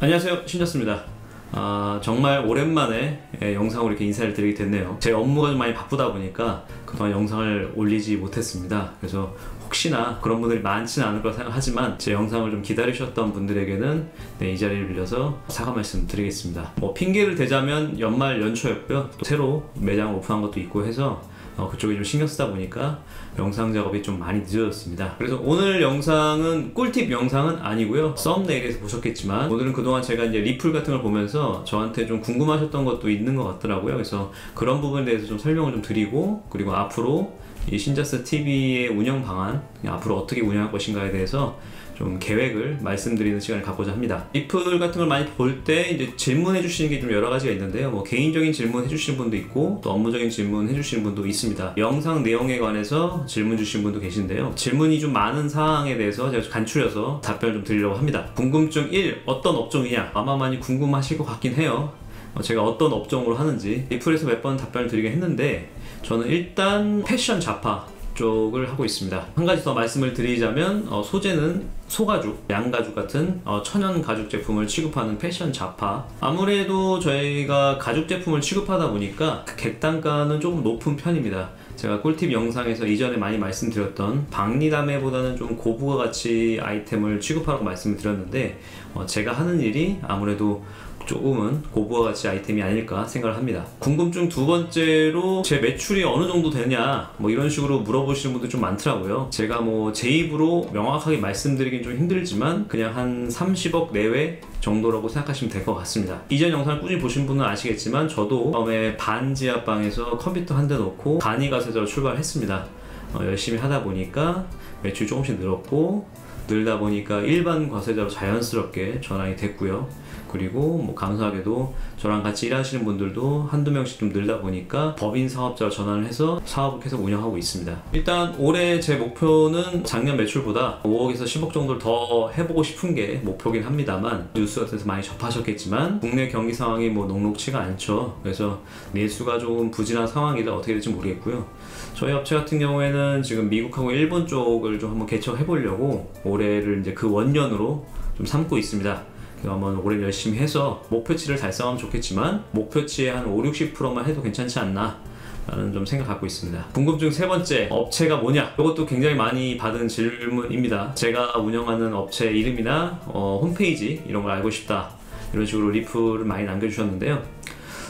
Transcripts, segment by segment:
안녕하세요. 신졌습니다. 아, 정말 오랜만에 예, 영상으로 이렇게 인사를 드리게 됐네요. 제 업무가 좀 많이 바쁘다 보니까 그동안 영상을 올리지 못했습니다. 그래서 혹시나 그런 분들이 많지는 않을 거라 생각하지만 제 영상을 좀 기다리셨던 분들에게는 네, 이 자리를 빌려서 사과 말씀 드리겠습니다. 뭐 핑계를 대자면 연말 연초였고요. 또 새로 매장 오픈한 것도 있고 해서 어, 그쪽에 좀 신경 쓰다 보니까 영상 작업이 좀 많이 늦어졌습니다. 그래서 오늘 영상은 꿀팁 영상은 아니고요. 썸네일에서 보셨겠지만 오늘은 그동안 제가 이제 리플 같은 걸 보면서 저한테 좀 궁금하셨던 것도 있는 것 같더라고요. 그래서 그런 부분에 대해서 좀 설명을 좀 드리고 그리고 앞으로 이 신자스 TV의 운영 방안 앞으로 어떻게 운영할 것인가에 대해서 좀 계획을 말씀드리는 시간을 갖고자 합니다. 리플 같은 걸 많이 볼 때 이제 질문해 주시는 게 좀 여러 가지가 있는데요. 뭐 개인적인 질문 해 주시는 분도 있고 또 업무적인 질문 해 주시는 분도 있습니다. 영상 내용에 관해서 질문 주신 분도 계신데요. 질문이 좀 많은 사항에 대해서 제가 간추려서 답변을 좀 드리려고 합니다. 궁금증 1. 어떤 업종이냐? 아마 많이 궁금하실 것 같긴 해요. 어, 제가 어떤 업종으로 하는지 리플에서 몇 번 답변을 드리긴 했는데 저는 일단 패션 자파 쪽을 하고 있습니다. 한 가지 더 말씀을 드리자면 어, 소재는 소가죽, 양가죽 같은 어, 천연 가죽 제품을 취급하는 패션 자파 아무래도 저희가 가죽 제품을 취급하다 보니까 그 객단가는 조금 높은 편입니다. 제가 꿀팁 영상에서 이전에 많이 말씀드렸던 박리담회보다는 좀 고부가 가치 아이템을 취급하라고 말씀을 드렸는데 어, 제가 하는 일이 아무래도 조금은 고부가 가치 아이템이 아닐까 생각을 합니다. 궁금증 두 번째로 제 매출이 어느 정도 되냐 뭐 이런 식으로 물어보시는 분들 좀 많더라고요. 제가 뭐 제 입으로 명확하게 말씀드리긴 좀 힘들지만 그냥 한 30억 내외 정도라고 생각하시면 될 것 같습니다. 이전 영상을 꾸준히 보신 분은 아시겠지만 저도 처음에 반지하방에서 컴퓨터 한 대 놓고 간이 가세저로 출발했습니다. 어, 열심히 하다 보니까 매출이 조금씩 늘었고 늘다 보니까 일반 과세자로 자연스럽게 전환이 됐고요. 그리고 뭐 감사하게도 저랑 같이 일하시는 분들도 한두 명씩 좀 늘다 보니까 법인 사업자로 전환을 해서 사업을 계속 운영하고 있습니다. 일단 올해 제 목표는 작년 매출보다 5억에서 10억 정도를 더 해보고 싶은 게 목표긴 합니다만 뉴스 같은 데서 많이 접하셨겠지만 국내 경기 상황이 뭐 녹록치가 않죠. 그래서 내수가 조금 부진한 상황이라 어떻게 될지 모르겠고요. 저희 업체 같은 경우에는 지금 미국하고 일본 쪽을 좀 한번 개척해 보려고 올해를 이제 그 원년으로 좀 삼고 있습니다. 한번 올해 열심히 해서 목표치를 달성하면 좋겠지만 목표치의 한 5, 60%만 해도 괜찮지 않나 라는 좀 생각 갖고 있습니다. 궁금증 세 번째, 업체가 뭐냐? 이것도 굉장히 많이 받은 질문입니다. 제가 운영하는 업체 이름이나 어, 홈페이지 이런 걸 알고 싶다. 이런 식으로 리플을 많이 남겨주셨는데요.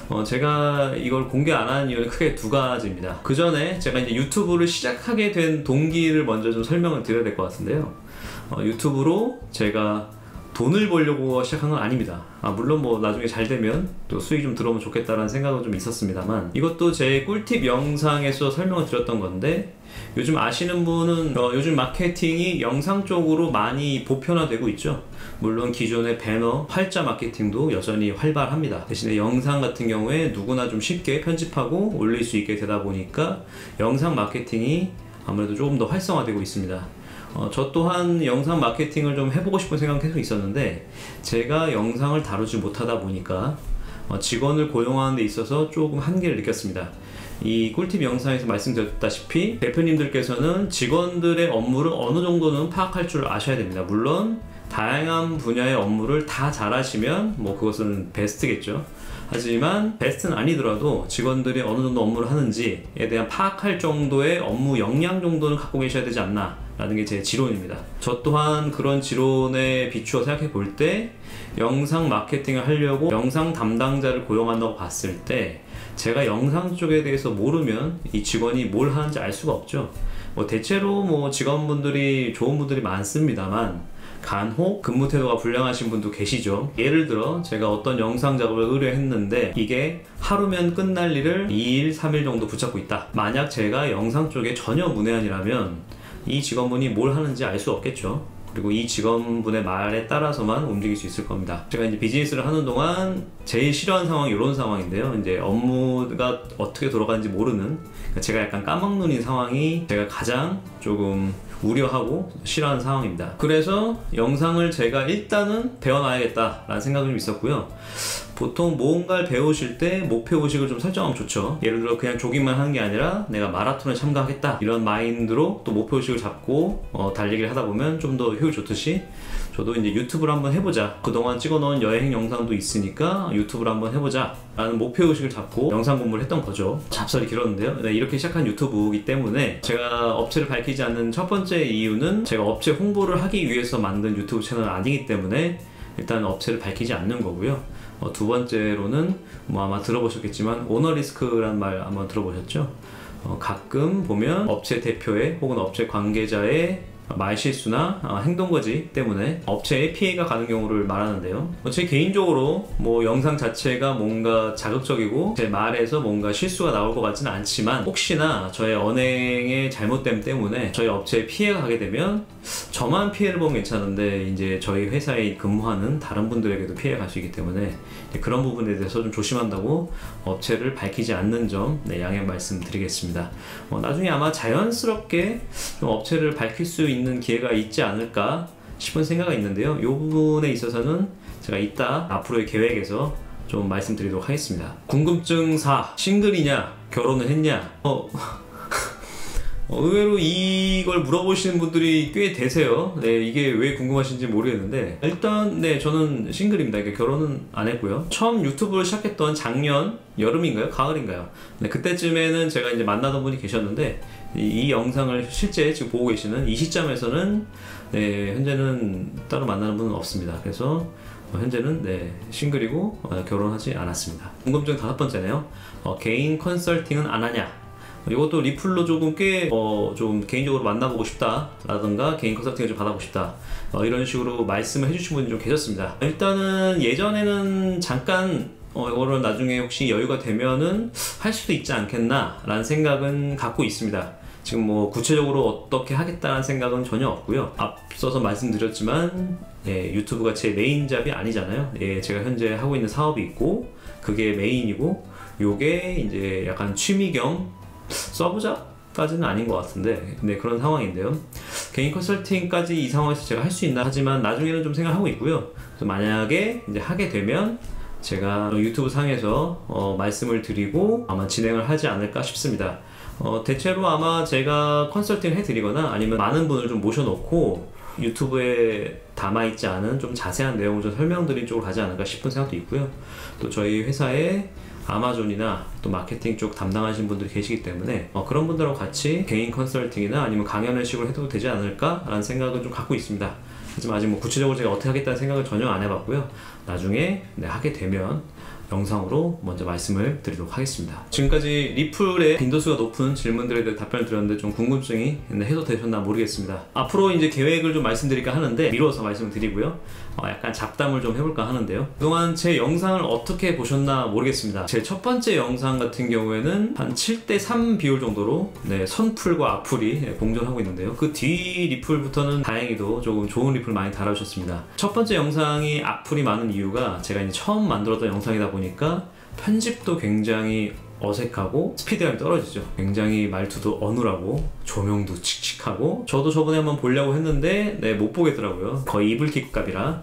어, 제가 이걸 공개 안 하는 이유는 크게 두 가지입니다. 그 전에 제가 이제 유튜브를 시작하게 된 동기를 먼저 좀 설명을 드려야 될 것 같은데요. 어, 유튜브로 제가 돈을 벌려고 시작한 건 아닙니다. 아, 물론 뭐 나중에 잘 되면 또 수익 좀 들어오면 좋겠다라는 생각은 좀 있었습니다만 이것도 제 꿀팁 영상에서 설명을 드렸던 건데 요즘 아시는 분은 어, 요즘 마케팅이 영상 쪽으로 많이 보편화되고 있죠. 물론 기존의 배너, 활자 마케팅도 여전히 활발합니다. 대신에 영상 같은 경우에 누구나 좀 쉽게 편집하고 올릴 수 있게 되다 보니까 영상 마케팅이 아무래도 조금 더 활성화되고 있습니다. 어, 저 또한 영상 마케팅을 좀 해보고 싶은 생각은 계속 있었는데 제가 영상을 다루지 못하다 보니까 어, 직원을 고용하는 데 있어서 조금 한계를 느꼈습니다. 이 꿀팁 영상에서 말씀드렸다시피 대표님들께서는 직원들의 업무를 어느 정도는 파악할 줄 아셔야 됩니다. 물론 다양한 분야의 업무를 다 잘하시면 뭐 그것은 베스트겠죠. 하지만 베스트는 아니더라도 직원들이 어느 정도 업무를 하는지에 대한 파악할 정도의 업무 역량 정도는 갖고 계셔야 되지 않나 라는 게 제 지론입니다. 저 또한 그런 지론에 비추어 생각해 볼 때 영상 마케팅을 하려고 영상 담당자를 고용한다고 봤을 때 제가 영상 쪽에 대해서 모르면 이 직원이 뭘 하는지 알 수가 없죠. 뭐 대체로 뭐 직원분들이 좋은 분들이 많습니다만 간혹 근무 태도가 불량하신 분도 계시죠. 예를 들어 제가 어떤 영상 작업을 의뢰했는데 이게 하루면 끝날 일을 2일, 3일 정도 붙잡고 있다. 만약 제가 영상 쪽에 전혀 문외한이라면 이 직원분이 뭘 하는지 알 수 없겠죠. 그리고 이 직원분의 말에 따라서만 움직일 수 있을 겁니다. 제가 이제 비즈니스를 하는 동안 제일 싫어하는 상황이 이런 상황인데요. 이제 업무가 어떻게 돌아가는지 모르는 그러니까 제가 약간 까먹눈인 상황이 제가 가장 조금 우려하고 싫어하는 상황입니다. 그래서 영상을 제가 일단은 배워놔야겠다라는 생각이 좀 있었고요. 보통 뭔가를 배우실 때 목표 의식을 좀 설정하면 좋죠. 예를 들어 그냥 조깅만 하는 게 아니라 내가 마라톤에 참가하겠다 이런 마인드로 또 목표 의식을 잡고 어, 달리기를 하다 보면 좀 더 효율 좋듯이 저도 이제 유튜브를 한번 해보자. 그동안 찍어놓은 여행 영상도 있으니까 유튜브를 한번 해보자. 라는 목표 의식을 잡고 영상 공부를 했던 거죠. 잡설이 길었는데요. 네, 이렇게 시작한 유튜브이기 때문에 제가 업체를 밝히지 않는 첫 번째 이유는 제가 업체 홍보를 하기 위해서 만든 유튜브 채널 아니기 때문에 일단 업체를 밝히지 않는 거고요. 어, 두 번째로는 뭐 아마 들어보셨겠지만 오너 리스크란 말 한번 들어보셨죠? 어, 가끔 보면 업체 대표의 혹은 업체 관계자의 말실수나 어, 행동거지 때문에 업체에 피해가 가는 경우를 말하는데요. 어, 제 개인적으로 뭐 영상 자체가 뭔가 자극적이고 제 말에서 뭔가 실수가 나올 것 같지는 않지만 혹시나 저의 언행의 잘못됨 때문에 저희 업체에 피해가 가게 되면 저만 피해를 보면 괜찮은데 이제 저희 회사에 근무하는 다른 분들에게도 피해가 갈 수 있기 때문에 그런 부분에 대해서 좀 조심한다고 업체를 밝히지 않는 점 네, 양해 말씀드리겠습니다. 어, 나중에 아마 자연스럽게 좀 업체를 밝힐 수 있는 기회가 있지 않을까 싶은 생각이 있는데요. 이 부분에 있어서는 제가 이따 앞으로의 계획에서 좀 말씀드리도록 하겠습니다. 궁금증 4. 싱글이냐? 결혼을 했냐? 어, 어, 의외로 이걸 물어보시는 분들이 꽤 되세요. 네, 이게 왜 궁금하신지 모르겠는데 일단 네 저는 싱글입니다. 결혼은 안 했고요. 처음 유튜브를 시작했던 작년 여름인가요? 가을인가요? 네, 그때쯤에는 제가 이제 만나던 분이 계셨는데 이, 이 영상을 실제 지금 보고 계시는 이 시점에서는 네, 현재는 따로 만나는 분은 없습니다. 그래서 어, 현재는 네, 싱글이고 어, 결혼하지 않았습니다. 궁금증 다섯 번째네요. 어, 개인 컨설팅은 안 하냐? 이것도 리플로 조금 꽤, 어, 좀 개인적으로 만나보고 싶다. 라든가 개인 컨설팅을 좀 받아보고 싶다. 어, 이런 식으로 말씀을 해주신 분이 좀 계셨습니다. 일단은 예전에는 잠깐 어, 이거를 나중에 혹시 여유가 되면은 할 수도 있지 않겠나 라는 생각은 갖고 있습니다. 지금 뭐 구체적으로 어떻게 하겠다는 생각은 전혀 없고요. 앞서서 말씀드렸지만 예, 유튜브가 제 메인 잡이 아니잖아요. 예, 제가 현재 하고 있는 사업이 있고 그게 메인이고 요게 이제 약간 취미 겸 써보자까지는 아닌 것 같은데 네 그런 상황인데요. 개인 컨설팅까지 이 상황에서 제가 할 수 있나? 하지만 나중에는 좀 생각하고 있고요. 만약에 이제 하게 되면 제가 유튜브 상에서 어, 말씀을 드리고 아마 진행을 하지 않을까 싶습니다. 어, 대체로 아마 제가 컨설팅 해드리거나 아니면 많은 분을 좀 모셔놓고 유튜브에 담아있지 않은 좀 자세한 내용을 좀 설명드린 쪽으로 가지 않을까 싶은 생각도 있고요. 또 저희 회사에 아마존이나 또 마케팅 쪽 담당하신 분들이 계시기 때문에 어, 그런 분들하고 같이 개인 컨설팅이나 아니면 강연을 식으로 해도 되지 않을까라는 생각은 좀 갖고 있습니다. 하지만 아직 뭐 구체적으로 제가 어떻게 하겠다는 생각을 전혀 안 해봤고요. 나중에 네, 하게 되면 영상으로 먼저 말씀을 드리도록 하겠습니다. 지금까지 리플의 빈도수가 높은 질문들에 대해 답변을 드렸는데 좀 궁금증이 해소되셨나 모르겠습니다. 앞으로 이제 계획을 좀 말씀드릴까 하는데 미뤄서 말씀을 드리고요. 어, 약간 잡담을 좀 해볼까 하는데요. 그동안 제 영상을 어떻게 보셨나 모르겠습니다. 제 첫 번째 영상 같은 경우에는 한 7대3 비율 정도로 네, 선풀과 악풀이 네, 공존하고 있는데요. 그 뒤 리플부터는 다행히도 조금 좋은 리플 많이 달아주셨습니다. 첫 번째 영상이 악풀이 많은 이유가 제가 이제 처음 만들었던 영상이다 보니 까 편집도 굉장히 어색하고 스피드감이 떨어지죠. 굉장히 말투도 어눌하고 조명도 칙칙하고 저도 저번에 한번 보려고 했는데 네, 못 보겠더라고요. 거의 이불킥 값이라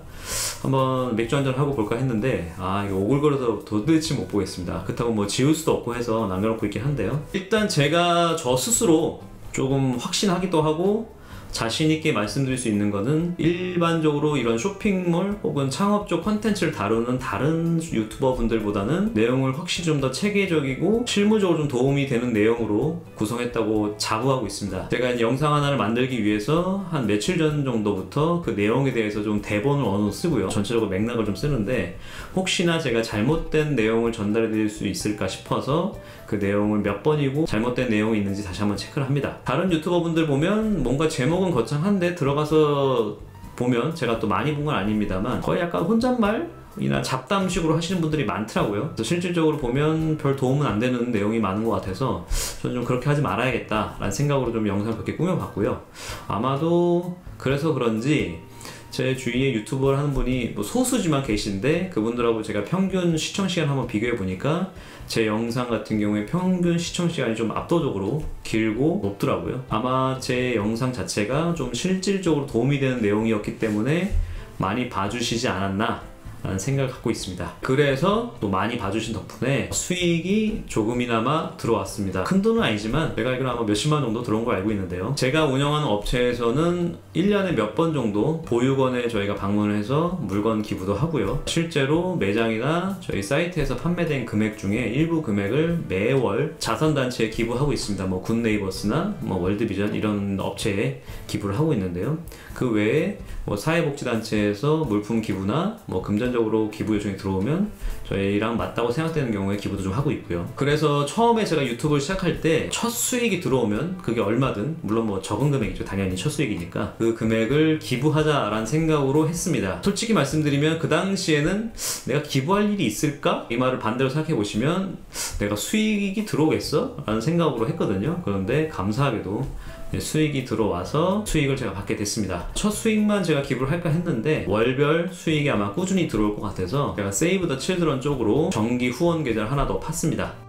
한번 맥주 한잔 하고 볼까 했는데 아 이거 오글거려서 도대체 못 보겠습니다. 그렇다고 뭐 지울 수도 없고 해서 남겨놓고 있긴 한데요. 일단 제가 저 스스로 조금 확신하기도 하고 자신 있게 말씀드릴 수 있는 거는 일반적으로 이런 쇼핑몰 혹은 창업 쪽 컨텐츠를 다루는 다른 유튜버 분들보다는 내용을 확실히 좀 더 체계적이고 실무적으로 좀 도움이 되는 내용으로 구성했다고 자부하고 있습니다. 제가 영상 하나를 만들기 위해서 한 며칠 전 정도부터 그 내용에 대해서 좀 대본을 어느 정도 쓰고요. 전체적으로 맥락을 좀 쓰는데 혹시나 제가 잘못된 내용을 전달해 드릴 수 있을까 싶어서 그 내용을 몇 번이고 잘못된 내용이 있는지 다시 한번 체크를 합니다. 다른 유튜버 분들 보면 뭔가 제목 은 거창한데 들어가서 보면 제가 또 많이 본 건 아닙니다만 거의 약간 혼잣말 이나 잡담식으로 하시는 분들이 많더라고요. 실질적으로 보면 별 도움은 안 되는 내용이 많은 것 같아서 저는 좀 그렇게 하지 말아야겠다라는 생각으로 좀 영상을 그렇게 꾸며봤고요. 아마도 그래서 그런지 제 주위에 유튜버를 하는 분이 뭐 소수지만 계신데 그분들하고 제가 평균 시청 시간 한번 비교해 보니까 제 영상 같은 경우에 평균 시청 시간이 좀 압도적으로 길고 높더라고요. 아마 제 영상 자체가 좀 실질적으로 도움이 되는 내용이었기 때문에 많이 봐주시지 않았나 라는 생각을 갖고 있습니다. 그래서 또 많이 봐주신 덕분에 수익이 조금이나마 들어왔습니다. 큰 돈은 아니지만 제가 알기로 아마 몇십만 원 정도 들어온 걸 알고 있는데요. 제가 운영하는 업체에서는 1년에 몇 번 정도 보육원에 저희가 방문을 해서 물건 기부도 하고요. 실제로 매장이나 저희 사이트에서 판매된 금액 중에 일부 금액을 매월 자선단체에 기부하고 있습니다. 뭐 굿네이버스나 뭐 월드비전 이런 업체에 기부를 하고 있는데요. 그 외에 뭐 사회복지단체에서 물품 기부나 뭐 금전 적으로 기부 요청이 들어오면 저희랑 맞다고 생각되는 경우에 기부도 좀 하고 있고요. 그래서 처음에 제가 유튜브를 시작할 때 첫 수익이 들어오면 그게 얼마든 물론 뭐 적은 금액이죠. 당연히 첫 수익이니까 그 금액을 기부하자라는 생각으로 했습니다. 솔직히 말씀드리면 그 당시에는 내가 기부할 일이 있을까? 이 말을 반대로 생각해 보시면 내가 수익이 들어오겠어? 라는 생각으로 했거든요. 그런데 감사하게도 수익이 들어와서 수익을 제가 받게 됐습니다. 첫 수익만 제가 기부를 할까 했는데 월별 수익이 아마 꾸준히 들어올 것 같아서 제가 세이브 더 칠드런 쪽으로 정기 후원 계좌를 하나 더 팠습니다.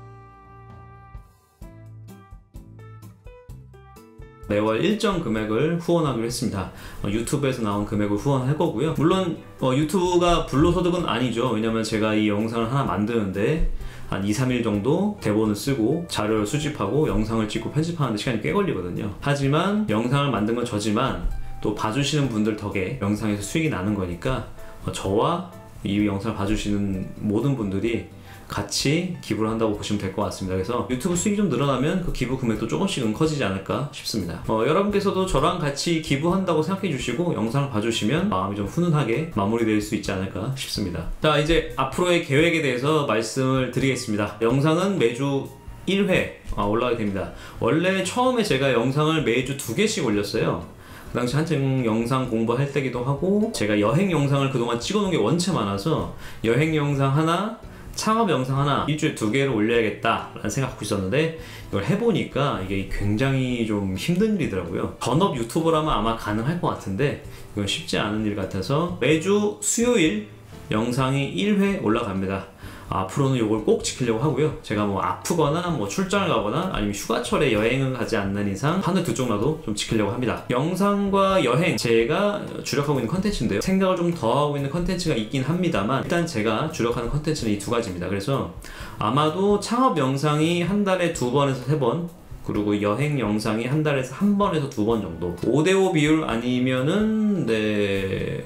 매월 일정 금액을 후원하기로 했습니다. 어, 유튜브에서 나온 금액을 후원할 거고요. 물론 어, 유튜브가 불로소득은 아니죠. 왜냐면 제가 이 영상을 하나 만드는데 한 2, 3일 정도 대본을 쓰고 자료를 수집하고 영상을 찍고 편집하는데 시간이 꽤 걸리거든요. 하지만 영상을 만든 건 저지만 또 봐주시는 분들 덕에 영상에서 수익이 나는 거니까 어, 저와 이 영상을 봐주시는 모든 분들이 같이 기부를 한다고 보시면 될 것 같습니다. 그래서 유튜브 수익이 좀 늘어나면 그 기부 금액도 조금씩은 커지지 않을까 싶습니다. 어, 여러분께서도 저랑 같이 기부한다고 생각해 주시고 영상을 봐주시면 마음이 좀 훈훈하게 마무리될 수 있지 않을까 싶습니다. 자 이제 앞으로의 계획에 대해서 말씀을 드리겠습니다. 영상은 매주 1회 아, 올라가게 됩니다. 원래 처음에 제가 영상을 매주 두 개씩 올렸어요. 그 당시 한창 영상 공부할 때기도 하고 제가 여행 영상을 그동안 찍어놓은 게 원체 많아서 여행 영상 하나 창업 영상 하나 일주일에 두 개를 올려야겠다라는 생각하고 있었는데 이걸 해보니까 이게 굉장히 좀 힘든 일이더라고요. 전업 유튜버라면 아마 가능할 것 같은데 이건 쉽지 않은 일 같아서 매주 수요일 영상이 1회 올라갑니다. 앞으로는 이걸 꼭 지키려고 하고요. 제가 뭐 아프거나 뭐 출장을 가거나 아니면 휴가철에 여행을 가지 않는 이상 하늘 두 쪽라도 좀 지키려고 합니다. 영상과 여행 제가 주력하고 있는 컨텐츠인데요. 생각을 좀 더 하고 있는 컨텐츠가 있긴 합니다만 일단 제가 주력하는 컨텐츠는 이 두 가지입니다. 그래서 아마도 창업 영상이 한 달에 두 번에서 세 번 그리고 여행 영상이 한 달에서 한 번에서 두 번 정도 5대5 비율 아니면은 네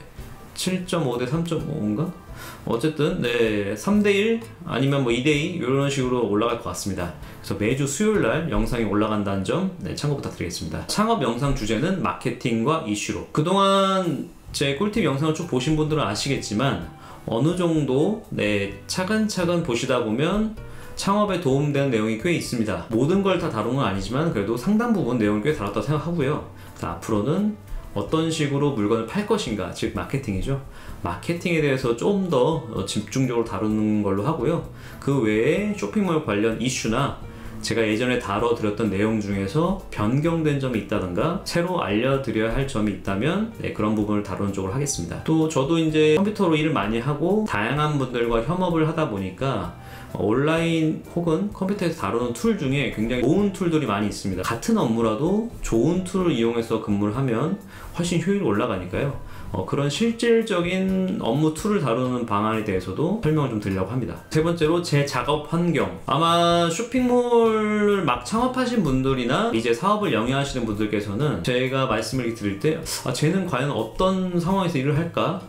7.5 대 3.5인가? 어쨌든 네 3대1 아니면 뭐 2대2 이런 식으로 올라갈 것 같습니다. 그래서 매주 수요일 날 영상이 올라간다는 점 네, 참고 부탁드리겠습니다. 창업 영상 주제는 마케팅과 이슈로 그동안 제 꿀팁 영상을 쭉 보신 분들은 아시겠지만 어느 정도 네 차근차근 보시다 보면 창업에 도움되는 내용이 꽤 있습니다. 모든 걸 다 다룬 건 아니지만 그래도 상당 부분 내용을 꽤 다뤘다고 생각하고요. 앞으로는 어떤 식으로 물건을 팔 것인가, 즉 마케팅이죠. 마케팅에 대해서 좀 더 집중적으로 다루는 걸로 하고요. 그 외에 쇼핑몰 관련 이슈나 제가 예전에 다뤄드렸던 내용 중에서 변경된 점이 있다던가 새로 알려드려야 할 점이 있다면 네, 그런 부분을 다루는 쪽으로 하겠습니다. 또 저도 이제 컴퓨터로 일을 많이 하고 다양한 분들과 협업을 하다 보니까 온라인 혹은 컴퓨터에서 다루는 툴 중에 굉장히 좋은 툴들이 많이 있습니다. 같은 업무라도 좋은 툴을 이용해서 근무를 하면 훨씬 효율이 올라가니까요. 어, 그런 실질적인 업무 툴을 다루는 방안에 대해서도 설명을 좀 드리려고 합니다. 세 번째로 제 작업 환경. 아마 쇼핑몰을 막 창업하신 분들이나 이제 사업을 영위하시는 분들께서는 제가 말씀을 드릴 때, 아, 쟤는 과연 어떤 상황에서 일을 할까?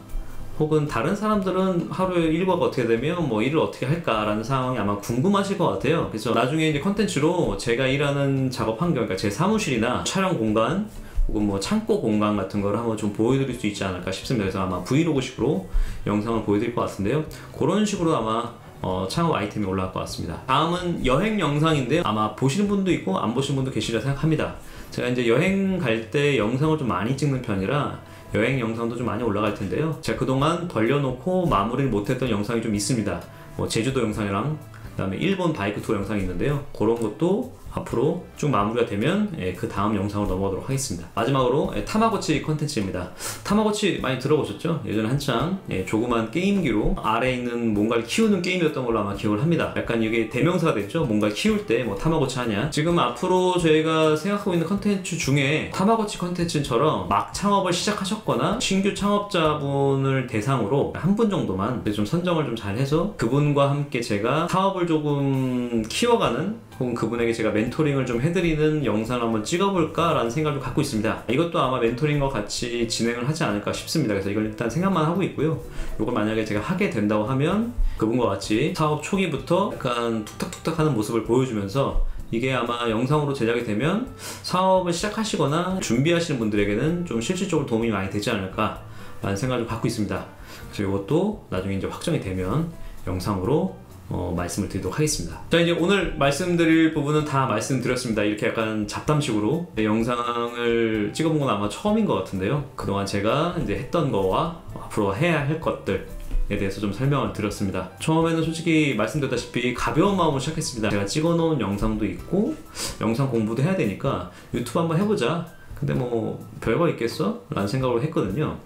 혹은 다른 사람들은 하루에 일과가 어떻게 되면 뭐 일을 어떻게 할까라는 상황이 아마 궁금하실 것 같아요. 그래서 나중에 이제 컨텐츠로 제가 일하는 작업 환경, 그러니까 제 사무실이나 촬영 공간, 혹은 뭐 창고 공간 같은 걸 한번 좀 보여드릴 수 있지 않을까 싶습니다. 그래서 아마 브이로그식으로 영상을 보여드릴 것 같은데요. 그런 식으로 아마 어, 창업 아이템이 올라갈 것 같습니다. 다음은 여행 영상인데 아마 보시는 분도 있고 안 보시는 분도 계시리라 생각합니다. 제가 이제 여행 갈 때 영상을 좀 많이 찍는 편이라 여행 영상도 좀 많이 올라갈 텐데요. 제가 그동안 벌려놓고 마무리를 못했던 영상이 좀 있습니다. 뭐 제주도 영상이랑 그다음에 일본 바이크 투어 영상이 있는데요. 그런 것도 앞으로 쭉 마무리가 되면 예, 그 다음 영상으로 넘어가도록 하겠습니다. 마지막으로 예, 타마고치 컨텐츠입니다. 타마고치 많이 들어보셨죠? 예전에 한창 예, 조그만 게임기로 아래에 있는 뭔가를 키우는 게임이었던 걸로 아마 기억을 합니다. 약간 이게 대명사가 됐죠? 뭔가 키울 때 뭐 타마고치 하냐? 지금 앞으로 저희가 생각하고 있는 컨텐츠 중에 타마고치 컨텐츠처럼 막 창업을 시작하셨거나 신규 창업자분을 대상으로 한 분 정도만 좀 선정을 좀 잘 해서 그분과 함께 제가 사업을 조금 키워가는 혹은 그분에게 제가 멘토링을 좀 해드리는 영상을 한번 찍어볼까라는 생각을 좀 갖고 있습니다. 이것도 아마 멘토링과 같이 진행을 하지 않을까 싶습니다. 그래서 이걸 일단 생각만 하고 있고요. 이걸 만약에 제가 하게 된다고 하면 그분과 같이 사업 초기부터 약간 툭탁툭탁 하는 모습을 보여주면서 이게 아마 영상으로 제작이 되면 사업을 시작하시거나 준비하시는 분들에게는 좀 실질적으로 도움이 많이 되지 않을까 라는 생각을 좀 갖고 있습니다. 그래서 이것도 나중에 이제 확정이 되면 영상으로 어, 말씀을 드리도록 하겠습니다. 자 이제 오늘 말씀드릴 부분은 다 말씀드렸습니다. 이렇게 약간 잡담식으로 영상을 찍어본 건 아마 처음인 것 같은데요. 그동안 제가 이제 했던 거와 앞으로 해야 할 것들 에 대해서 좀 설명을 드렸습니다. 처음에는 솔직히 말씀드렸다시피 가벼운 마음으로 시작했습니다. 제가 찍어놓은 영상도 있고 영상 공부도 해야 되니까 유튜브 한번 해보자. 근데 뭐 별거 있겠어? 라는 생각으로 했거든요.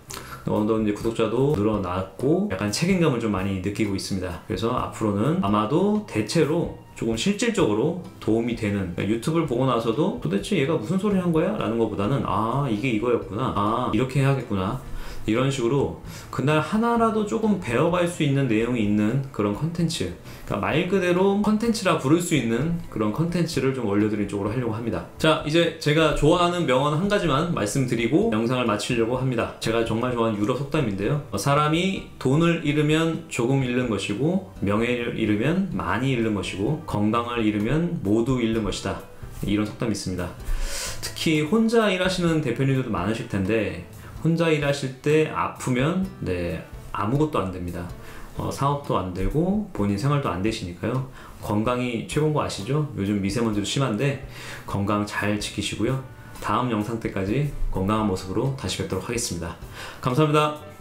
어느 이제 구독자도 늘어났고 약간 책임감을 좀 많이 느끼고 있습니다. 그래서 앞으로는 아마도 대체로 조금 실질적으로 도움이 되는 그러니까 유튜브를 보고 나서도 도대체 얘가 무슨 소리 한 거야? 라는 것보다는 아 이게 이거였구나 아 이렇게 해야겠구나 이런 식으로 그날 하나라도 조금 배워갈 수 있는 내용이 있는 그런 컨텐츠. 그러니까 말 그대로 컨텐츠라 부를 수 있는 그런 컨텐츠를 좀 올려드린 쪽으로 하려고 합니다. 자 이제 제가 좋아하는 명언 한 가지만 말씀드리고 영상을 마치려고 합니다. 제가 정말 좋아하는 유럽 속담인데요. 어, 사람이 돈을 잃으면 조금 잃는 것이고 명예를 잃으면 많이 잃는 것이고 건강을 잃으면 모두 잃는 것이다. 이런 속담이 있습니다. 특히 혼자 일하시는 대표님들도 많으실 텐데 혼자 일하실 때 아프면 네 아무것도 안 됩니다. 어, 사업도 안 되고 본인 생활도 안 되시니까요. 건강이 최고인 거 아시죠? 요즘 미세먼지도 심한데 건강 잘 지키시고요. 다음 영상 때까지 건강한 모습으로 다시 뵙도록 하겠습니다. 감사합니다.